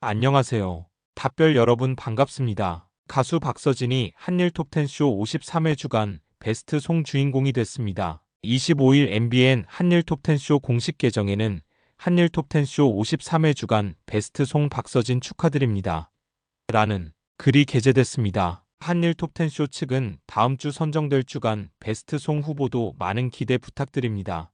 안녕하세요. 답별 여러분 반갑습니다. 가수 박서진이 한일 톱10쇼 53회 주간 베스트 송 주인공이 됐습니다. 25일 MBN 한일 톱10쇼 공식 계정에는 한일 톱10쇼 53회 주간 베스트 송 박서진 축하드립니다. 라는 글이 게재됐습니다. 한일 톱10쇼 측은 다음 주 선정될 주간 베스트 송 후보도 많은 기대 부탁드립니다.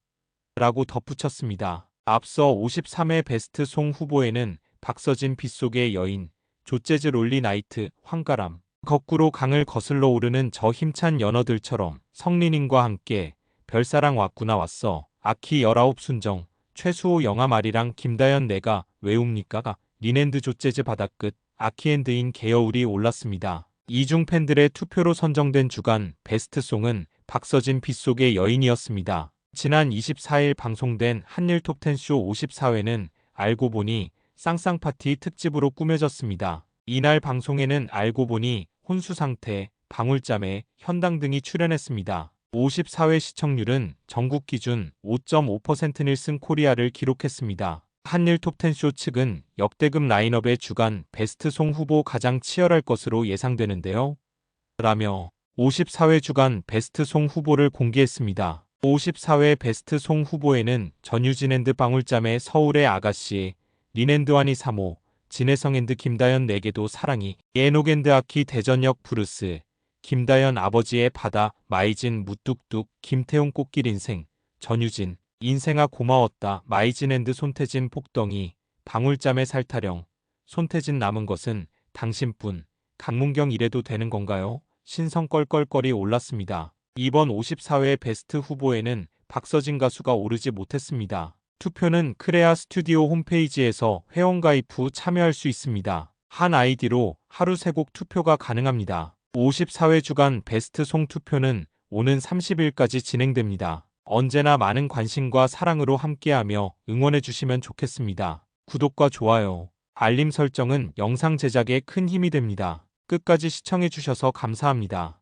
라고 덧붙였습니다. 앞서 53회 베스트 송 후보에는 박서진 빗속의 여인, 조재즈 롤리 나이트, 황가람, 거꾸로 강을 거슬러 오르는 저 힘찬 연어들처럼 성린인과 함께 별사랑 왔구나 왔어, 아키 19 순정, 최수호 영화 말이랑 김다연 내가 외웁니까가 리랜드 조재즈 바다끝, 아키앤드인 개여울이 올랐습니다. 이중 팬들의 투표로 선정된 주간 베스트송은 박서진 빗속의 여인이었습니다. 지난 24일 방송된 한일 톱10쇼 54회는 알고 보니 쌍쌍파티 특집으로 꾸며졌습니다. 이날 방송에는 알고 보니 혼수 상태, 방울자매, 현당 등이 출연했습니다. 54회 시청률은 전국 기준 5.5% 닐슨 코리아를 기록했습니다. 한일 톱10쇼 측은 역대급 라인업의 주간 베스트 송 후보 가장 치열할 것으로 예상되는데요. 라며 54회 주간 베스트 송 후보를 공개했습니다. 54회 베스트 송 후보에는 전유진 앤드 방울자매 서울의 아가씨, 리넨드와니 3호, 진해성 앤드 김다연 내게도 사랑이, 앤드 아키 대전역 브루스, 김다연 아버지의 바다, 마이진 무뚝뚝, 김태용 꽃길 인생, 전유진, 인생아 고마웠다, 마이진 앤드 손태진 폭덩이, 방울자매 살타령, 손태진 남은 것은 당신뿐, 강문경 이래도 되는 건가요? 신성 껄껄거리 올랐습니다. 이번 54회 베스트 후보에는 박서진 가수가 오르지 못했습니다. 투표는 크레아 스튜디오 홈페이지에서 회원가입 후 참여할 수 있습니다. 한 아이디로 하루 3곡 투표가 가능합니다. 54회 주간 베스트 송 투표는 오는 30일까지 진행됩니다. 언제나 많은 관심과 사랑으로 함께하며 응원해 주시면 좋겠습니다. 구독과 좋아요, 알림 설정은 영상 제작에 큰 힘이 됩니다. 끝까지 시청해 주셔서 감사합니다.